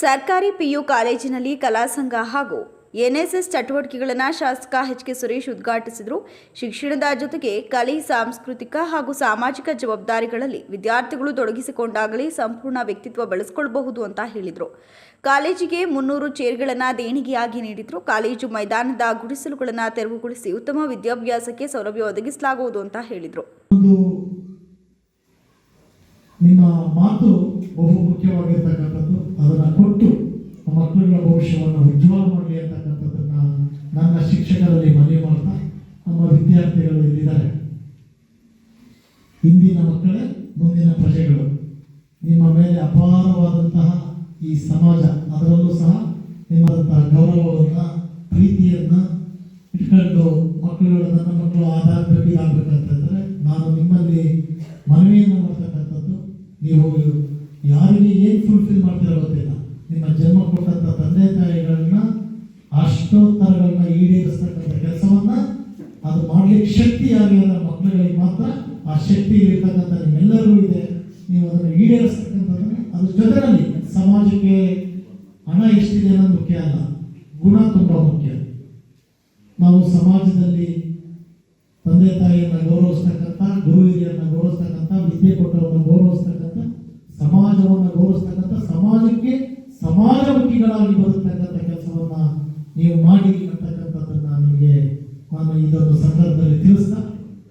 ಸರ್ಕಾರಿ ಪಿಯು ಕಾಲೇಜಿನಲ್ಲಿ ಕಲಾ ಸಂಘ ಹಾಗೂ ಎನ್ಎಸ್ಎಸ್ ಚಟುವಟಿಕೆಗಳನ್ನು ಶಾಸಕ ಎಚ್ ಕೆ ಸುರೇಶ್ ಉದ್ಘಾಟಿಸಿದರು. ಶಿಕ್ಷಣದ ಜೊತೆಗೆ ಕಲೆ, ಸಾಂಸ್ಕೃತಿಕ ಹಾಗೂ ಸಾಮಾಜಿಕ ಜವಾಬ್ದಾರಿಗಳಲ್ಲಿ ವಿದ್ಯಾರ್ಥಿಗಳು ತೊಡಗಿಸಿಕೊಂಡಾಗಲೇ ಸಂಪೂರ್ಣ ವ್ಯಕ್ತಿತ್ವ ಬೆಳೆಸಿಕೊಳ್ಳಬಹುದು ಅಂತ ಹೇಳಿದರು. ಕಾಲೇಜಿಗೆ ಮುನ್ನೂರು ಚೇರ್ಗಳನ್ನು ದೇಣಿಗೆಯಾಗಿ ನೀಡಿದರು. ಕಾಲೇಜು ಮೈದಾನದ ಗುಡಿಸಲುಗಳನ್ನು ತೆರವುಗೊಳಿಸಿ ಉತ್ತಮ ವಿದ್ಯಾಭ್ಯಾಸಕ್ಕೆ ಸೌಲಭ್ಯ ಒದಗಿಸಲಾಗುವುದು ಅಂತ ಹೇಳಿದರು. ನಿಮ್ಮ ಮಾತು ಬಹು ಮುಖ್ಯವಾಗಿರ್ತಕ್ಕಂಥದ್ದು. ಅದನ್ನು ಕೊಟ್ಟು ಮಕ್ಕಳ ಭವಿಷ್ಯವನ್ನು ಉಜ್ವಲ ಮಾಡಲಿ ಅಂತಕ್ಕಂಥದ್ದನ್ನ ನನ್ನ ಶಿಕ್ಷಕರಲ್ಲಿ ಮನವಿ ಮಾಡ್ತಾ ನಮ್ಮ ವಿದ್ಯಾರ್ಥಿಗಳು ಇಲ್ಲಿದ್ದಾರೆ. ಇಂದಿನ ಮಕ್ಕಳೇ, ಮುಂದಿನ ಪ್ರಜೆಗಳು, ನಿಮ್ಮ ಮೇಲೆ ಅಪಾರವಾದಂತಹ ಈ ಸಮಾಜ, ಅದರಲ್ಲೂ ಸಹ ನಿಮ್ಮದಂತಹ ಗೌರವವನ್ನು, ಪ್ರೀತಿಯನ್ನು ಇಟ್ಕೊಂಡು ಮಕ್ಕಳುಗಳು ನನ್ನ ಮಕ್ಕಳು ಆಧಾರಬೇಕು ಇದಾಗಬೇಕಂತಂದರೆ ನಾನು ನಿಮ್ಮಲ್ಲಿ ಮನವಿಯನ್ನು ನೀವು ಯಾರಿಗೆ ಏನು ಫುಲ್ಫಿಲ್ ಮಾಡ್ತಿರೋ ಗೊತ್ತಿಲ್ಲ. ನಿಮ್ಮ ಜನ್ಮ ಕೊಟ್ಟಂಥ ತಂದೆ ತಾಯಿಗಳನ್ನ, ಅಷ್ಟೋತ್ತರಗಳನ್ನ ಈಡೇರಿಸ್ತಕ್ಕಂಥ ಕೆಲಸವನ್ನ ಅದು ಮಾಡ್ಲಿಕ್ಕೆ ಶಕ್ತಿ ಯಾರಿಲ್ಲ ಮಕ್ಕಳುಗಳಿಗೆ ಮಾತ್ರ ಆ ಶಕ್ತಿ ಇರ್ತಕ್ಕಂಥ ನಿಮ್ಮೆಲ್ಲರಿಗೂ ಇದೆ. ನೀವು ಅದನ್ನು ಈಡೇರಿಸ್ತಕ್ಕಂಥದ್ದನ್ನ ಅದ್ರ ಜೊತೆಯಲ್ಲಿ ಸಮಾಜಕ್ಕೆ ಹಣ ಎಷ್ಟಿದೆ ಅನ್ನೋದು ಮುಖ್ಯ ಅಲ್ಲ, ಗುಣ ತುಂಬ ಮುಖ್ಯ. ನಾವು ಸಮಾಜದಲ್ಲಿ ತಂದೆ ತಾಯಿಯನ್ನ ಗೌರವಿಸ್ತಕ್ಕಂಥ ಗುರು ಹಿರಿಯರನ್ನ ಗೌರವಿಸ್ತಕ್ಕಂಥ ಸಮಾಜವನ್ನು ಗೌರವಿಸ್ತಕ್ಕಂಥ ಸಮಾಜಕ್ಕೆ ಸಮಾಜಮುಖಿಗಳಾಗಿ ಬರತಕ್ಕಂಥ ಕೆಲಸವನ್ನ ನೀವು ಮಾಡಿ ಅಂತಕ್ಕಂಥದ್ದನ್ನ ನಿಮಗೆ ನಾನು ಇದೊಂದು ಸಂದರ್ಭದಲ್ಲಿ ತಿಳಿಸ್ತಾ,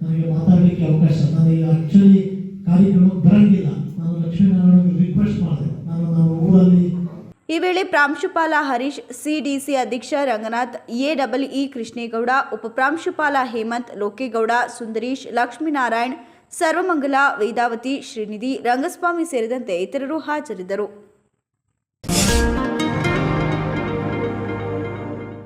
ನನಗೆ ಮಾತಾಡಲಿಕ್ಕೆ ಅವಕಾಶ. ನನಗೆ ಆಕ್ಚುಲಿ ಕಾರ್ಯಕ್ರಮ ಬರಂಗಿಲ್ಲ. ನಾನು ಲಕ್ಷ್ಮೀನಾರಾಯಣ ರಿಕ್ವೆಸ್ಟ್ ಮಾಡಿದೆ. ನಾನು ನಾನು ಊರಲ್ಲಿ ಈ ವೇಳೆ ಪ್ರಾಂಶುಪಾಲ ಹರೀಶ್ ಸಿಡಿಸಿ ಅಧ್ಯಕ್ಷ ರಂಗನಾಥ್ ಎಡಬ್ಲ್ಇ ಕೃಷ್ಣೇಗೌಡ ಉಪಪ್ರಾಂಶುಪಾಲ ಹೇಮಂತ್ ಲೋಕೇಗೌಡ, ಸುಂದರೀಶ್, ಲಕ್ಷ್ಮೀನಾರಾಯಣ್ ಸರ್ವಮಂಗಲ ವೇದಾವತಿ ಶ್ರೀನಿಧಿ ರಂಗಸ್ವಾಮಿ ಸೇರಿದಂತೆ ಇತರರು ಹಾಜರಿದ್ದರು.